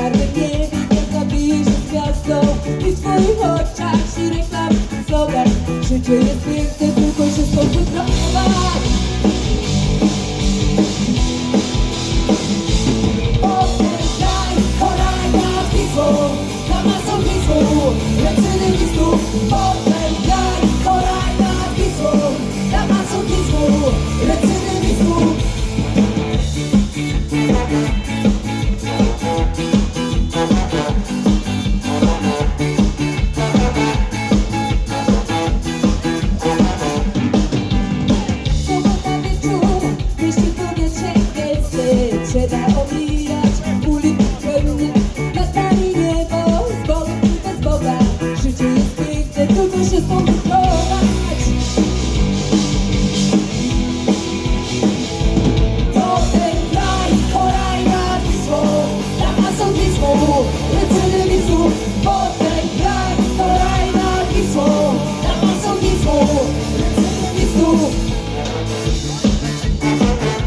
czarny gniew Taka bliżej gwiazdo I w twoich oczach sirych lam Zobacz, życie jest piękne Thank you.